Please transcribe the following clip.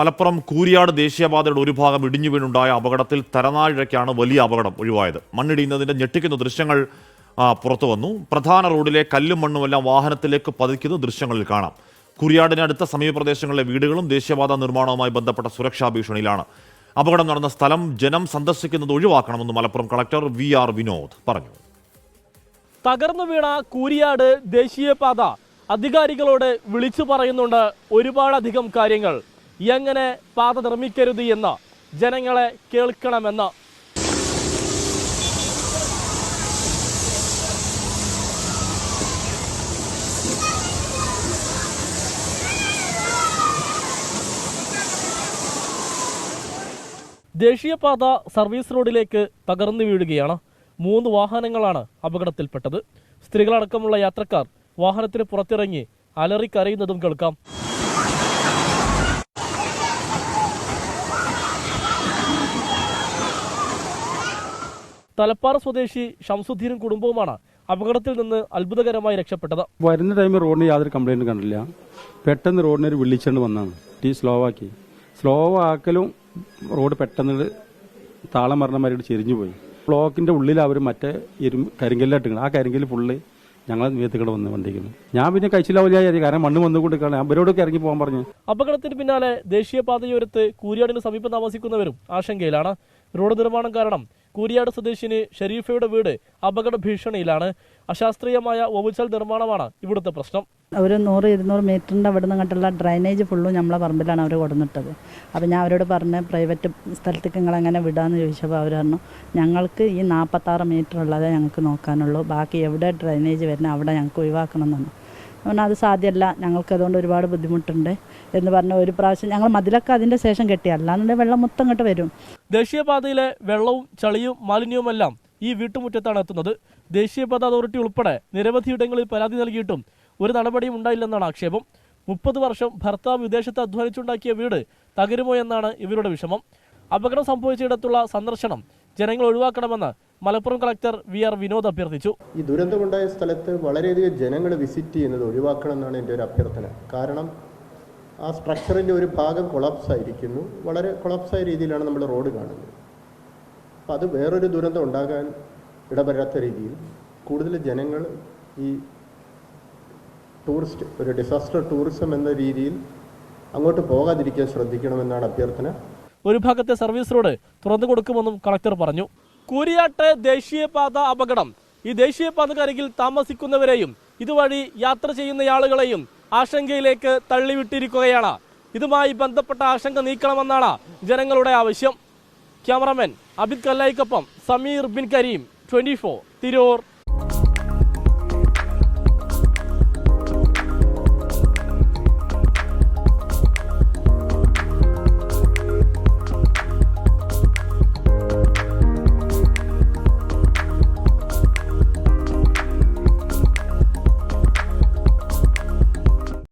മലപ്പുറം കൂരിയാട് ദേശീയപാതയുടെ ഒരു ഭാഗം ഇടിഞ്ഞു വീണുണ്ടായ അപകടത്തിൽ തരനാഴിഴയ്ക്കാണ് വലിയ അപകടം ഒഴിവായത്. മണ്ണിടിയുന്നതിന്റെ ഞെട്ടിക്കുന്ന ദൃശ്യങ്ങൾ പുറത്തു വന്നു. പ്രധാന റോഡിലെ കല്ലും മണ്ണുമെല്ലാം വാഹനത്തിലേക്ക് പതിക്കുന്ന ദൃശ്യങ്ങളിൽ കാണാം. കുരിയാടിനടുത്ത സമീപ പ്രദേശങ്ങളിലെ വീടുകളും ദേശീയപാത നിർമ്മാണവുമായി ബന്ധപ്പെട്ട സുരക്ഷാ ഭീഷണിയിലാണ്. അപകടം നടന്ന സ്ഥലം ജനം സന്ദർശിക്കുന്നത് ഒഴിവാക്കണമെന്ന് Malappuram collector V R Vinod പറഞ്ഞു. തകർന്നു വീണ കൂരിയാട് ദേശീയപാത അധികാരികളോട് വിളിച്ചു പറയുന്നുണ്ട് ഒരുപാടധികം കാര്യങ്ങൾ. എങ്ങനെ പാത നിർമ്മിക്കരുത് എന്ന് ജനങ്ങളെ കേൾക്കണമെന്ന്. ദേശീയപാത സർവീസ് റോഡിലേക്ക് തകർന്നു വീഴുകയാണ്. മൂന്ന് വാഹനങ്ങളാണ് അപകടത്തിൽപ്പെട്ടത്. സ്ത്രീകളടക്കമുള്ള യാത്രക്കാർ വാഹനത്തിന് പുറത്തിറങ്ങി അലറിക്കരയുന്നതും കേൾക്കാം. തലപ്പാറ സ്വദേശി ഷംസുദ്ദീനും കുടുംബവുമാണ് അപകടത്തിൽ നിന്ന് അത്ഭുതകരമായി രക്ഷപ്പെട്ടത്. വരുന്ന ടൈമിൽ റോഡിന് യാതൊരു കംപ്ലൈന്റും കണ്ടില്ല. പെട്ടെന്ന് റോഡിന് ഒരു വിളിച്ചുകൊണ്ട് വന്നാണ്. ടീ സ്ലോ ആക്കി. സ്ലോ ആക്കലും റോഡ് പെട്ടെന്ന് താളം മരണമാരോട് ചെരിഞ്ഞു പോയി. ബ്ലോക്കിന്റെ ഉള്ളിൽ അവർ മറ്റേ ഇരു കരിങ്കല്ലായിട്ട് ആ കരിങ്കൽ ഫുള്ള് ഞങ്ങളെ നിയത്തിക്കൂടെ വന്ന് വണ്ടിക്കുന്നു ഞാൻ പിന്നെ കഴിച്ചില്ലാവില്ല കാരണം മണ്ണ് വന്നു കാണാൻ അവരോടൊക്കെ ഇറങ്ങി പോകാൻ പറഞ്ഞു. അപകടത്തിന് പിന്നാലെ ദേശീയപാതയോരത്ത് കൂരിയാടിന് സമീപം താമസിക്കുന്നവരും ആശങ്കയിലാണ്. റോഡ് നിർമ്മാണം കാരണം കൂരിയാട് സ്വദേശിനി ഷെരീഫയുടെ വീട് അപകട ഭീഷണിയിലാണ്. അശാസ്ത്രീയമായ ഓവുചൽ നിർമ്മാണമാണ് ഇവിടുത്തെ പ്രശ്നം. ഒരു നൂറ് ഇരുന്നൂറ് മീറ്ററിന്റെ അവിടെ നിന്ന് കണ്ടുള്ള ഡ്രൈനേജ് ഫുള്ളും നമ്മളെ പറമ്പിലാണ് അവർ കൊടുന്നിട്ടത് അപ്പോൾ ഞാൻ അവരോട് പറഞ്ഞ് പ്രൈവറ്റ് സ്ഥലത്തേക്ക് നിങ്ങൾ എങ്ങനെ വിടാമെന്ന് ചോദിച്ചപ്പോൾ അവർ പറഞ്ഞു ഞങ്ങൾക്ക് ഈ നാൽപ്പത്താറ് മീറ്റർ ഉള്ളതേ ഞങ്ങൾക്ക് നോക്കാനുള്ളൂ. ബാക്കി എവിടെ ഡ്രൈനേജ് വരുന്നത് അവിടെ ഞങ്ങൾക്ക് ഒഴിവാക്കണം എന്നാണ് പറഞ്ഞാൽ അത് സാധ്യമല്ല. ഞങ്ങൾക്ക് അതുകൊണ്ട് ഒരുപാട് ബുദ്ധിമുട്ടുണ്ട്. എന്ന് പറഞ്ഞ ഒരു പ്രാവശ്യം ഞങ്ങൾ മതിലൊക്കെ അതിന്റെ ശേഷം കെട്ടി. അല്ലാന്നുണ്ടെങ്കിൽ വെള്ളം മൊത്തം ഇങ്ങോട്ട് വരും. ദേശീയപാതയിലെ വെള്ളവും ചളിയും മാലിന്യവുമെല്ലാം ഈ വീട്ടുമുറ്റത്താണ് എത്തുന്നത്. ദേശീയപാത അതോറിറ്റി ഉൾപ്പെടെ നിരവധിയിടങ്ങളിൽ പരാതി നൽകിയിട്ടും ഒരു നടപടിയും ഉണ്ടായില്ലെന്നാണ് ആക്ഷേപം. മുപ്പത് വർഷം ഭർത്താവ് വിദേശത്ത് അധ്വാനിച്ചുണ്ടാക്കിയ വീട് തകരുമോ എന്നാണ് ഇവരുടെ വിഷമം. അപകടം സംഭവിച്ചിടത്തുള്ള സന്ദർശനം ജനങ്ങൾ ഒഴിവാക്കണമെന്ന് Malappuram collector V R Vinod അഭ്യർത്ഥിച്ചു. ഈ ദുരന്തമുണ്ടായ സ്ഥലത്ത് വളരെയധികം ജനങ്ങൾ വിസിറ്റ് ചെയ്യുന്നത് ഒഴിവാക്കണം എന്നാണ് എന്റെ ഒരു അഭ്യർത്ഥന. കാരണം ആ സ്ട്രക്ചറിന്റെ ഒരു ഭാഗം കൊളാപ്സ് ആയിരിക്കുന്നു വളരെ കൊളാപ്സായ രീതിയിലാണ് നമ്മൾ റോഡ് കാണുന്നത്. അപ്പോൾ അത് വേറൊരു ദുരന്തം ഉണ്ടാകാൻ ഇടവരാത്ത രീതിയിൽ കൂടുതൽ ജനങ്ങൾ ഈ ടൂറിസ്റ്റ് ഒരു ഡിസാസ്റ്റർ ടൂറിസം എന്ന രീതിയിൽ അങ്ങോട്ട് പോകാതിരിക്കാൻ ശ്രദ്ധിക്കണമെന്നാണ് അഭ്യർത്ഥന. ഒരു ഭാഗത്തെ സർവീസ് റോഡ് തുറന്നു കൊടുക്കുമെന്നും കളക്ടർ പറഞ്ഞു. കൂരിയാട്ട് ദേശീയപാത അപകടം. ഈ ദേശീയപാതക്കരികിൽ താമസിക്കുന്നവരെയും ഇതുവഴി യാത്ര ചെയ്യുന്ന ആളുകളെയും ആശങ്കയിലേക്ക് തള്ളിവിട്ടിരിക്കുകയാണ്. ഇതുമായി ബന്ധപ്പെട്ട ആശങ്ക നീക്കണമെന്നാണ് ജനങ്ങളുടെ ആവശ്യം. ക്യാമറമാൻ അബിദ് കല്ലായിക്കൊപ്പം സമീർ ബിൻ കരീം ട്വന്റി തിരൂർ.